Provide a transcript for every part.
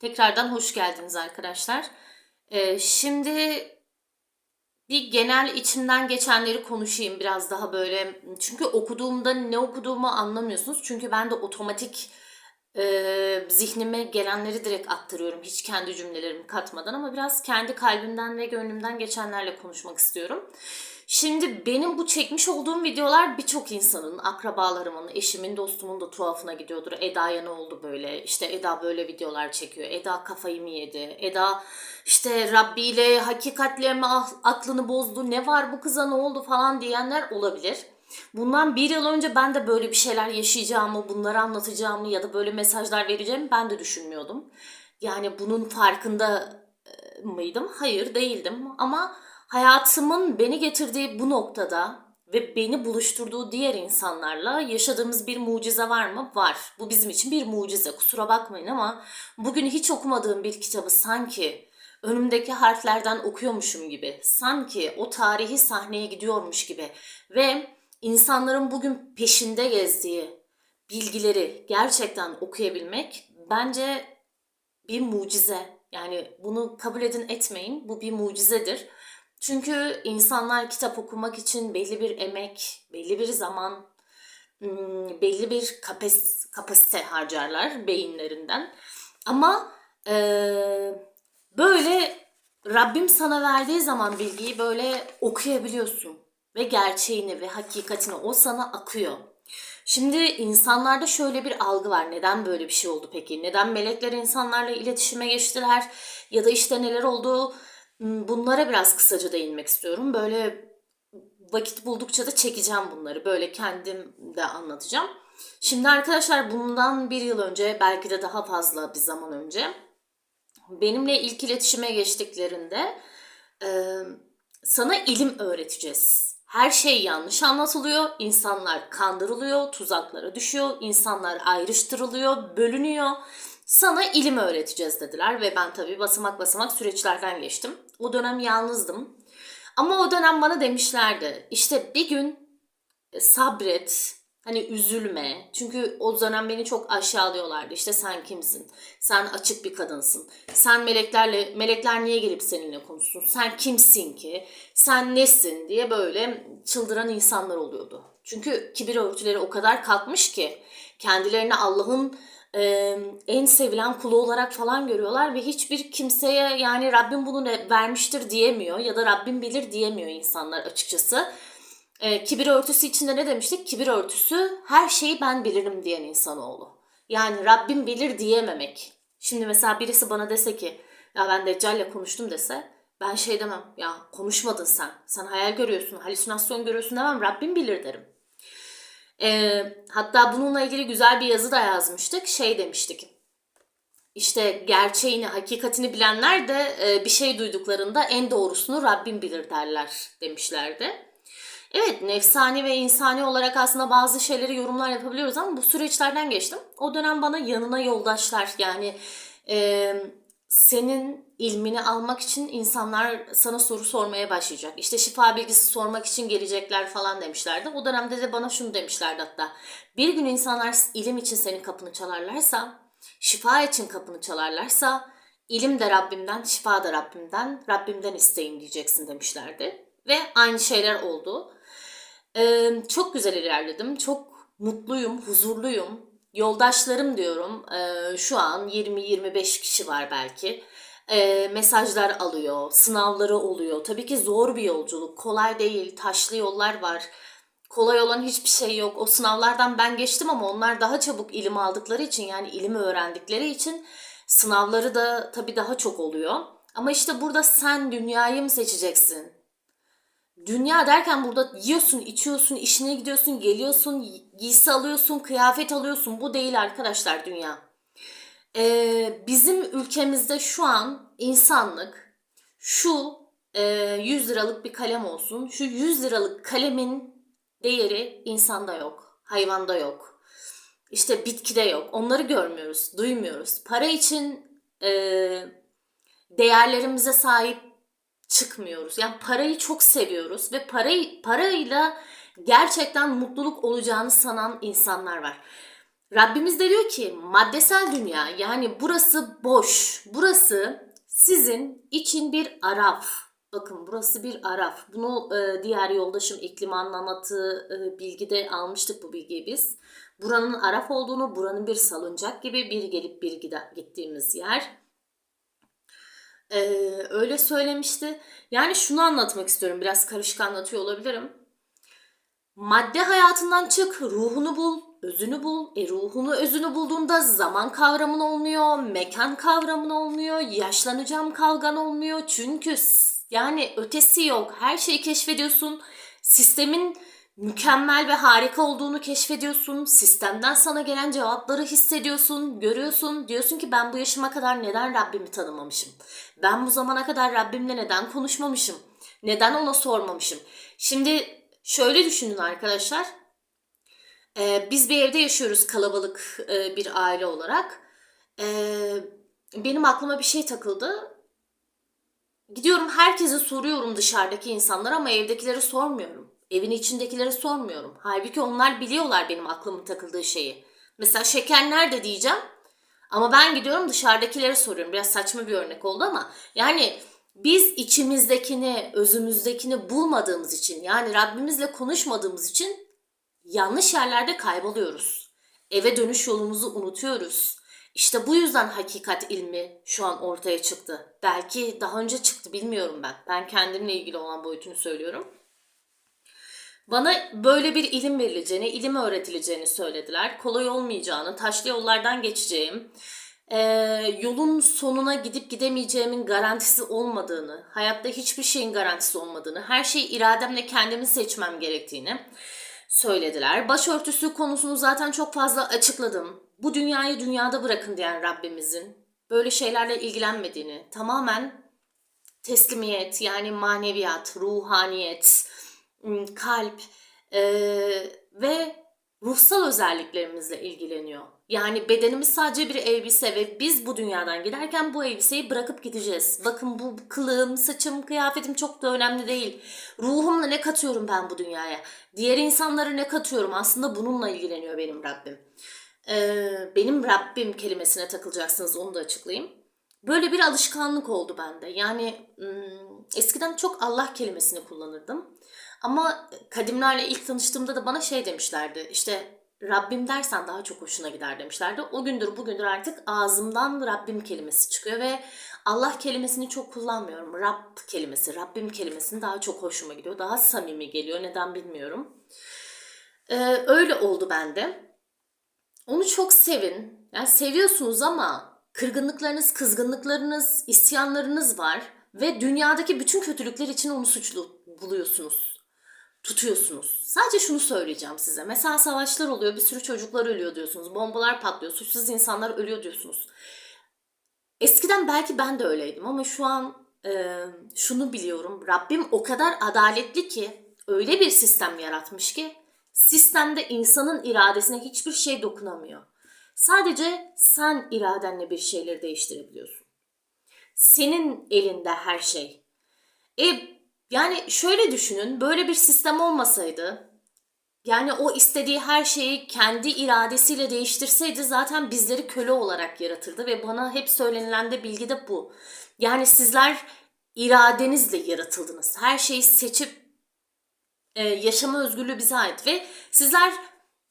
Tekrardan hoş geldiniz arkadaşlar. Ee, şimdi bir genel içimden geçenleri konuşayım biraz daha böyle. Çünkü okuduğumda ne okuduğumu anlamıyorsunuz. Çünkü ben de otomatik e, zihnime gelenleri direkt aktarıyorum. Hiç kendi cümlelerimi katmadan ama biraz kendi kalbimden ve gönlümden geçenlerle konuşmak istiyorum. Şimdi benim bu çekmiş olduğum videolar birçok insanın, akrabalarımın, eşimin, dostumun da tuhafına gidiyordur. Eda'ya ne oldu böyle? İşte Eda böyle videolar çekiyor. Eda kafayı mı yedi? Eda işte Rabbi ile hakikatle mi ah- aklını bozdu? Ne var bu kıza ne oldu falan diyenler olabilir. Bundan bir yıl önce ben de böyle bir şeyler yaşayacağımı, bunları anlatacağımı ya da böyle mesajlar vereceğimi ben de düşünmüyordum. Yani bunun farkında e, mıydım? Hayır değildim ama hayatımın beni getirdiği bu noktada ve beni buluşturduğu diğer insanlarla yaşadığımız bir mucize var mı? Var. Bu bizim için bir mucize. Kusura bakmayın ama bugün hiç okumadığım bir kitabı sanki önümdeki harflerden okuyormuşum gibi, sanki o tarihi sahneye gidiyormuş gibi ve insanların bugün peşinde gezdiği bilgileri gerçekten okuyabilmek bence bir mucize. Yani bunu kabul edin etmeyin. Bu bir mucizedir. Çünkü insanlar kitap okumak için belli bir emek, belli bir zaman, hmm, belli bir kapes, kapasite harcarlar beyinlerinden. Ama eee, böyle Rabbim sana verdiği zaman bilgiyi böyle okuyabiliyorsun. Ve gerçeğini ve hakikatini o sana akıyor. Şimdi insanlarda şöyle bir algı var. Neden böyle bir şey oldu peki? Neden melekler insanlarla iletişime geçtiler? Ya da işte neler oldu? Bunlara biraz kısaca değinmek istiyorum. Böyle vakit buldukça da çekeceğim bunları. Böyle kendim de anlatacağım. Şimdi arkadaşlar bundan bir yıl önce belki de daha fazla bir zaman önce benimle ilk iletişime geçtiklerinde e, sana ilim öğreteceğiz. Her şey yanlış anlatılıyor, insanlar kandırılıyor, tuzaklara düşüyor, insanlar ayrıştırılıyor, bölünüyor. Sana ilim öğreteceğiz dediler ve ben tabii basamak basamak süreçlerden geçtim. O dönem yalnızdım. Ama o dönem bana demişlerdi işte bir gün e, sabret, hani üzülme. Çünkü o dönem beni çok aşağılıyorlardı. İşte sen kimsin? Sen açık bir kadınsın. Sen meleklerle, melekler niye gelip seninle konuşsun? Sen kimsin ki? Sen nesin? diye böyle çıldıran insanlar oluyordu. Çünkü kibir örtüleri o kadar kalkmış ki kendilerini Allah'ın e, en sevilen kulu olarak falan görüyorlar ve hiçbir kimseye yani Rabbim bunu vermiştir diyemiyor ya da Rabbim bilir diyemiyor insanlar açıkçası. E, kibir örtüsü içinde ne demiştik? Kibir örtüsü her şeyi ben bilirim diyen insanoğlu. Yani Rabbim bilir diyememek. Şimdi mesela birisi bana dese ki ya ben Deccal'le konuştum dese ben şey demem ya konuşmadın sen. Sen hayal görüyorsun, halüsinasyon görüyorsun demem Rabbim bilir derim. E, hatta bununla ilgili güzel bir yazı da yazmıştık. Şey demiştik. İşte gerçeğini, hakikatini bilenler de e, bir şey duyduklarında en doğrusunu Rabbim bilir derler demişlerdi. Evet nefsani ve insani olarak aslında bazı şeyleri yorumlar yapabiliyoruz ama bu süreçlerden geçtim. O dönem bana yanına yoldaşlar yani e, senin ilmini almak için insanlar sana soru sormaya başlayacak. İşte şifa bilgisi sormak için gelecekler falan demişlerdi. O dönemde de bana şunu demişlerdi hatta. Bir gün insanlar ilim için senin kapını çalarlarsa, şifa için kapını çalarlarsa ilim de Rabbimden, şifa da Rabbimden, Rabbimden isteyin diyeceksin demişlerdi. Ve aynı şeyler oldu. Ee, çok güzel ilerledim. Çok mutluyum, huzurluyum. Yoldaşlarım diyorum. Ee, şu an 20-25 kişi var belki. Ee, mesajlar alıyor, sınavları oluyor. Tabii ki zor bir yolculuk. Kolay değil, taşlı yollar var. Kolay olan hiçbir şey yok. O sınavlardan ben geçtim ama onlar daha çabuk ilim aldıkları için yani ilimi öğrendikleri için sınavları da tabii daha çok oluyor. Ama işte burada sen dünyayı mı seçeceksin? Dünya derken burada yiyorsun, içiyorsun, işine gidiyorsun, geliyorsun, giysi alıyorsun, kıyafet alıyorsun. Bu değil arkadaşlar dünya. Ee, bizim ülkemizde şu an insanlık şu e, 100 liralık bir kalem olsun. Şu 100 liralık kalemin değeri insanda yok, hayvanda yok. İşte bitkide yok. Onları görmüyoruz, duymuyoruz. Para için e, değerlerimize sahip çıkmıyoruz. Yani parayı çok seviyoruz ve parayı parayla gerçekten mutluluk olacağını sanan insanlar var. Rabbimiz de diyor ki maddesel dünya yani burası boş. Burası sizin için bir araf. Bakın burası bir araf. Bunu e, diğer yoldaşım İkliman'ın anlattığı e, bilgide almıştık bu bilgiyi biz. Buranın araf olduğunu, buranın bir salıncak gibi bir gelip bir gittiğimiz yer. E, öyle söylemişti. Yani şunu anlatmak istiyorum. Biraz karışık anlatıyor olabilirim. Madde hayatından çık, ruhunu bul, özünü bul. E ruhunu, özünü bulduğunda zaman kavramın olmuyor, mekan kavramın olmuyor, yaşlanacağım kavgan olmuyor. Çünkü yani ötesi yok. Her şeyi keşfediyorsun. Sistemin mükemmel ve harika olduğunu keşfediyorsun. Sistemden sana gelen cevapları hissediyorsun, görüyorsun. Diyorsun ki ben bu yaşıma kadar neden Rabbimi tanımamışım? Ben bu zamana kadar Rabbimle neden konuşmamışım? Neden ona sormamışım? Şimdi şöyle düşünün arkadaşlar. Ee, biz bir evde yaşıyoruz kalabalık e, bir aile olarak. Ee, benim aklıma bir şey takıldı. Gidiyorum herkese soruyorum dışarıdaki insanlara ama evdekileri sormuyorum. Evin içindekileri sormuyorum. Halbuki onlar biliyorlar benim aklımın takıldığı şeyi. Mesela şeker nerede diyeceğim. Ama ben gidiyorum dışarıdakilere soruyorum. Biraz saçma bir örnek oldu ama yani biz içimizdekini, özümüzdekini bulmadığımız için yani Rabbimizle konuşmadığımız için yanlış yerlerde kayboluyoruz. Eve dönüş yolumuzu unutuyoruz. İşte bu yüzden hakikat ilmi şu an ortaya çıktı. Belki daha önce çıktı bilmiyorum ben. Ben kendimle ilgili olan boyutunu söylüyorum. Bana böyle bir ilim verileceğini, ilim öğretileceğini söylediler. Kolay olmayacağını, taşlı yollardan geçeceğim, eee, yolun sonuna gidip gidemeyeceğimin garantisi olmadığını, hayatta hiçbir şeyin garantisi olmadığını, her şeyi irademle kendimi seçmem gerektiğini söylediler. Başörtüsü konusunu zaten çok fazla açıkladım. Bu dünyayı dünyada bırakın diyen Rabbimizin böyle şeylerle ilgilenmediğini, tamamen teslimiyet yani maneviyat, ruhaniyet, kalp eee, ve ruhsal özelliklerimizle ilgileniyor. Yani bedenimiz sadece bir elbise ve biz bu dünyadan giderken bu elbiseyi bırakıp gideceğiz. Bakın bu kılığım, saçım, kıyafetim çok da önemli değil. Ruhumla ne katıyorum ben bu dünyaya? Diğer insanlara ne katıyorum? Aslında bununla ilgileniyor benim Rabbim. Ee, benim Rabbim kelimesine takılacaksınız onu da açıklayayım. Böyle bir alışkanlık oldu bende. Yani eskiden çok Allah kelimesini kullanırdım. Ama kadimlerle ilk tanıştığımda da bana şey demişlerdi. İşte Rabbim dersen daha çok hoşuna gider demişlerdi. O gündür bugündür artık ağzımdan Rabbim kelimesi çıkıyor ve Allah kelimesini çok kullanmıyorum. Rab kelimesi, Rabbim kelimesini daha çok hoşuma gidiyor. Daha samimi geliyor. Neden bilmiyorum. Ee, öyle oldu bende. Onu çok sevin. Yani seviyorsunuz ama kırgınlıklarınız, kızgınlıklarınız, isyanlarınız var ve dünyadaki bütün kötülükler için onu suçlu buluyorsunuz. Tutuyorsunuz. Sadece şunu söyleyeceğim size. Mesela savaşlar oluyor, bir sürü çocuklar ölüyor diyorsunuz. Bombalar patlıyor, suçsuz insanlar ölüyor diyorsunuz. Eskiden belki ben de öyleydim ama şu an e, şunu biliyorum. Rabbim o kadar adaletli ki öyle bir sistem yaratmış ki sistemde insanın iradesine hiçbir şey dokunamıyor. Sadece sen iradenle bir şeyleri değiştirebiliyorsun. Senin elinde her şey. E yani şöyle düşünün böyle bir sistem olmasaydı yani o istediği her şeyi kendi iradesiyle değiştirseydi zaten bizleri köle olarak yaratırdı ve bana hep söylenilen de bilgi de bu. Yani sizler iradenizle yaratıldınız. Her şeyi seçip e, yaşama özgürlüğü bize ait ve sizler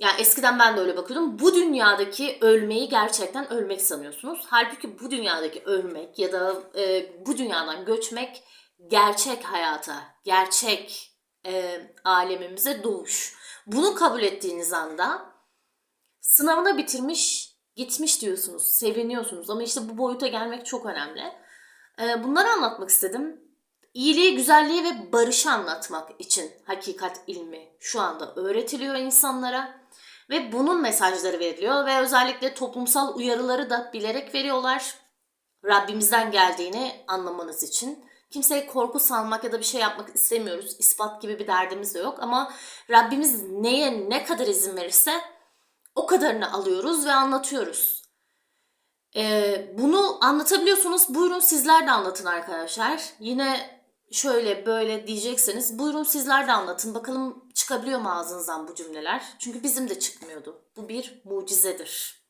yani eskiden ben de öyle bakıyordum. Bu dünyadaki ölmeyi gerçekten ölmek sanıyorsunuz. Halbuki bu dünyadaki ölmek ya da e, bu dünyadan göçmek gerçek hayata, gerçek e, alemimize doğuş. Bunu kabul ettiğiniz anda sınavını bitirmiş, gitmiş diyorsunuz, seviniyorsunuz. Ama işte bu boyuta gelmek çok önemli. E, bunları anlatmak istedim. İyiliği, güzelliği ve barışı anlatmak için hakikat ilmi şu anda öğretiliyor insanlara. Ve bunun mesajları veriliyor ve özellikle toplumsal uyarıları da bilerek veriyorlar. Rabbimizden geldiğini anlamanız için. Kimseye korku salmak ya da bir şey yapmak istemiyoruz. İspat gibi bir derdimiz de yok ama Rabbimiz neye ne kadar izin verirse o kadarını alıyoruz ve anlatıyoruz. Ee, bunu anlatabiliyorsunuz. Buyurun sizler de anlatın arkadaşlar. Yine şöyle böyle diyecekseniz buyurun sizler de anlatın. Bakalım çıkabiliyor mu ağzınızdan bu cümleler? Çünkü bizim de çıkmıyordu. Bu bir mucizedir.